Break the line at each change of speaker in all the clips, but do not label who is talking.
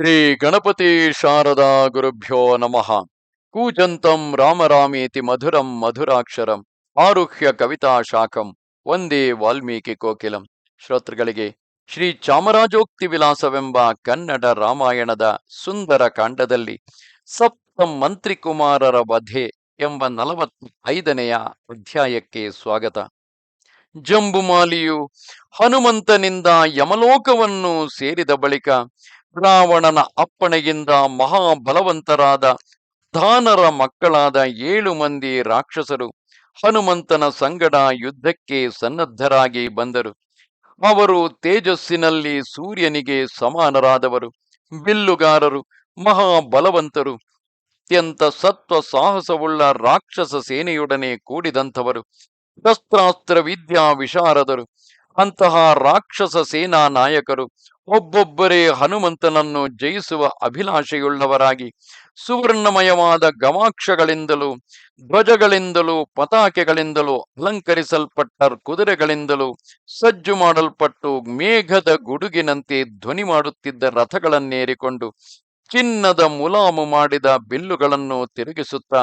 ಶ್ರೀ ಗಣಪತಿ ಶಾರದಾ ಗುರುಭ್ಯೋ ನಮಃ. ಕೂಜಂತಂ ರಾಮರಾಮೇತಿ ಮಧುರಂ ಮಧುರಾಕ್ಷರಂ. ಆರುಹ್ಯ ಕವಿತಾ ಶಾಖಂ. ಒಂದೇ ವಾಲ್ಮೀಕಿ ಕೋಕಿಲಂ. ಶ್ರೋತೃಗಳಿಗೆ, ಶ್ರೀ ಚಾಮರಾಜೋಕ್ತಿ ವಿಲಾಸವೆಂಬ ಕನ್ನಡ ರಾಮಾಯಣದ ಸುಂದರ ಕಾಂಡದಲ್ಲಿ ಸಪ್ತ ಮಂತ್ರಿಕುಮಾರರ ವಧೆ ಎಂಬ ನಲವತ್ತ ಐದನೆಯ ಅಧ್ಯಾಯಕ್ಕೆ ಸ್ವಾಗತ. ಜಂಬುಮಾಲಿಯು ಹನುಮಂತನಿಂದ ಯಮಲೋಕವನ್ನು ಸೇರಿದ ಬಳಿಕ ರಾವಣನ ಅಪ್ಪಣೆಯಿಂದ ಮಹಾಬಲವಂತರಾದ ದಾನರ ಮಕ್ಕಳಾದ ಏಳು ಮಂದಿ ರಾಕ್ಷಸರು ಹನುಮಂತನ ಸಂಗಡ ಯುದ್ಧಕ್ಕೆ ಸನ್ನದ್ಧರಾಗಿ ಬಂದರು. ಅವರು ತೇಜಸ್ಸಿನಲ್ಲಿ ಸೂರ್ಯನಿಗೆ ಸಮಾನರಾದವರು, ಬಿಲ್ಲುಗಾರರು, ಮಹಾಬಲವಂತರು. ಅತ್ಯಂತ ಸತ್ವ ಸಾಹಸವುಳ್ಳ ರಾಕ್ಷಸ ಸೇನೆಯೊಡನೆ ಕೂಡಿದಂಥವರು ಶಸ್ತ್ರಾಸ್ತ್ರ ವಿದ್ಯಾ ವಿಶಾರದರು. ಅಂತಹ ರಾಕ್ಷಸ ಸೇನಾ ನಾಯಕರು ಒಬ್ಬೊಬ್ಬರೇ ಹನುಮಂತನನ್ನು ಜಯಿಸುವ ಅಭಿಲಾಷೆಯುಳ್ಳವರಾಗಿ ಸುವರ್ಣಮಯವಾದ ಗವಾಕ್ಷಗಳಿಂದಲೂ, ಧ್ವಜಗಳಿಂದಲೂ, ಪತಾಕೆಗಳಿಂದಲೂ ಅಲಂಕರಿಸಲ್ಪಟ್ಟ ಕುದುರೆಗಳಿಂದಲೂ, ಸಜ್ಜು ಮಾಡಲ್ಪಟ್ಟು ಮೇಘದ ಗುಡುಗಿನಂತೆ ಧ್ವನಿ ಮಾಡುತ್ತಿದ್ದ ರಥಗಳನ್ನೇರಿಕೊಂಡು ಚಿನ್ನದ ಮುಲಾಮು ಮಾಡಿದ ಬಿಲ್ಲುಗಳನ್ನು ತಿರುಗಿಸುತ್ತಾ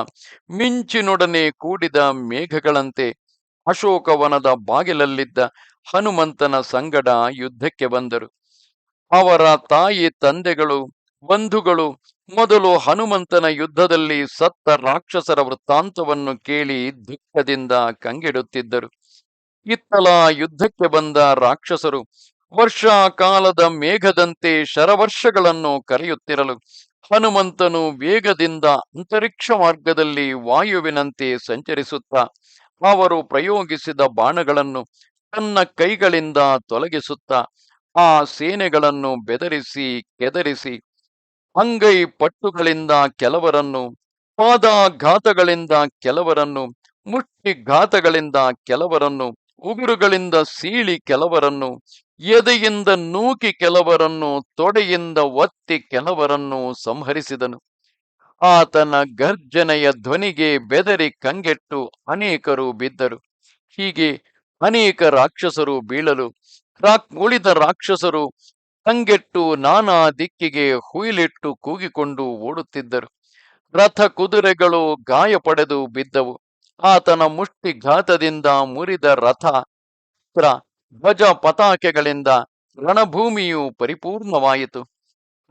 ಮಿಂಚಿನೊಡನೆ ಕೂಡಿದ ಮೇಘಗಳಂತೆ ಅಶೋಕವನದ ಬಾಗಿಲಲ್ಲಿದ್ದ ಹನುಮಂತನ ಸಂಗಡ ಯುದ್ಧಕ್ಕೆ ಬಂದರು. ಅವರ ತಾಯಿ, ತಂದೆಗಳು, ಬಂಧುಗಳು ಮೊದಲು ಹನುಮಂತನ ಯುದ್ಧದಲ್ಲಿ ಸತ್ತ ರಾಕ್ಷಸರ ವೃತ್ತಾಂತವನ್ನು ಕೇಳಿ ದುಃಖದಿಂದ ಕಂಗೆಡುತ್ತಿದ್ದರು. ಇತ್ತಲ ಯುದ್ಧಕ್ಕೆ ಬಂದ ರಾಕ್ಷಸರು ವರ್ಷಾ ಕಾಲದ ಮೇಘದಂತೆ ಶರವರ್ಷಗಳನ್ನು ಕರೆಯುತ್ತಿರಲು ಹನುಮಂತನು ವೇಗದಿಂದ ಅಂತರಿಕ್ಷ ಮಾರ್ಗದಲ್ಲಿ ವಾಯುವಿನಂತೆ ಸಂಚರಿಸುತ್ತಾ, ಅವರು ಪ್ರಯೋಗಿಸಿದ ಬಾಣಗಳನ್ನು ತನ್ನ ಕೈಗಳಿಂದ ತೊಲಗಿಸುತ್ತ ಆ ಸೇನೆಗಳನ್ನು ಬೆದರಿಸಿ, ಕೆದರಿಸಿ, ಅಂಗೈ ಪಟ್ಟುಗಳಿಂದ ಕೆಲವರನ್ನು, ಪಾದಾಘಾತಗಳಿಂದ ಕೆಲವರನ್ನು ಮುಷ್ಟಿಘಾತಗಳಿಂದ ಕೆಲವರನ್ನು, ಉಗುರುಗಳಿಂದ ಸೀಳಿ ಕೆಲವರನ್ನು, ಎದೆಯಿಂದ ನೂಕಿ ಕೆಲವರನ್ನು, ತೊಡೆಯಿಂದ ಒತ್ತಿ ಕೆಲವರನ್ನು ಸಂಹರಿಸಿದನು. ಆತನ ಗರ್ಜನೆಯ ಧ್ವನಿಗೆ ಬೆದರಿ ಕಂಗೆಟ್ಟು ಅನೇಕರು ಬಿದ್ದರು. ಹೀಗೆ ಅನೇಕ ರಾಕ್ಷಸರು ಬೀಳಲು, ರಾಕ್ ಉಳಿದ ರಾಕ್ಷಸರು ಕಂಗೆಟ್ಟು ನಾನಾ ದಿಕ್ಕಿಗೆ ಹುಯಿಲಿಟ್ಟು ಕೂಗಿಕೊಂಡು ಓಡುತ್ತಿದ್ದರು. ರಥ ಕುದುರೆಗಳು ಗಾಯ ಪಡೆದು ಬಿದ್ದವು. ಆತನ ಮುಷ್ಟಿಘಾತದಿಂದ ಮುರಿದ ರಥ ಧ್ವಜ ಪತಾಕೆಗಳಿಂದ ರಣಭೂಮಿಯು ಪರಿಪೂರ್ಣವಾಯಿತು.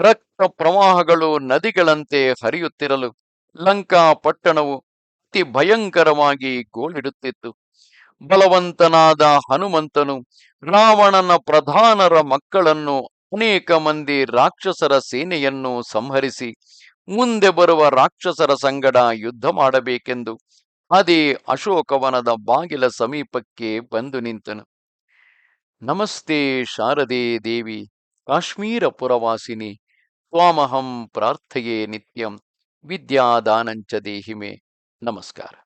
ರಕ್ತ ಪ್ರವಾಹಗಳು ನದಿಗಳಂತೆ ಹರಿಯುತ್ತಿರಲು ಲಂಕಾ ಪಟ್ಟಣವು ಅತಿ ಭಯಂಕರವಾಗಿ ಗೋಳಿಡುತ್ತಿತ್ತು. ಬಲವಂತನಾದ ಹನುಮಂತನು ರಾವಣನ ಪ್ರಧಾನರ ಮಕ್ಕಳನ್ನು ಅನೇಕ ಮಂದಿ ರಾಕ್ಷಸರ ಸೇನೆಯನ್ನು ಸಂಹರಿಸಿ ಮುಂದೆ ಬರುವ ರಾಕ್ಷಸರ ಸಂಗಡ ಯುದ್ಧ ಮಾಡಬೇಕೆಂದು ಅದೇ ಅಶೋಕವನದ ಬಾಗಿಲ ಸಮೀಪಕ್ಕೆ ಬಂದು ನಿಂತನು. ನಮಸ್ತೆ ಶಾರದೆ ದೇವಿ, ಕಾಶ್ಮೀರ ಪುರವಾಸಿನಿ, ತ್ವಾಮಹಂ ಪ್ರಾರ್ಥೆಯೇ ನಿತ್ಯಂ, ವಿದ್ಯಾದಾನಂಚ ದೇಹಿಮೆ. ನಮಸ್ಕಾರ.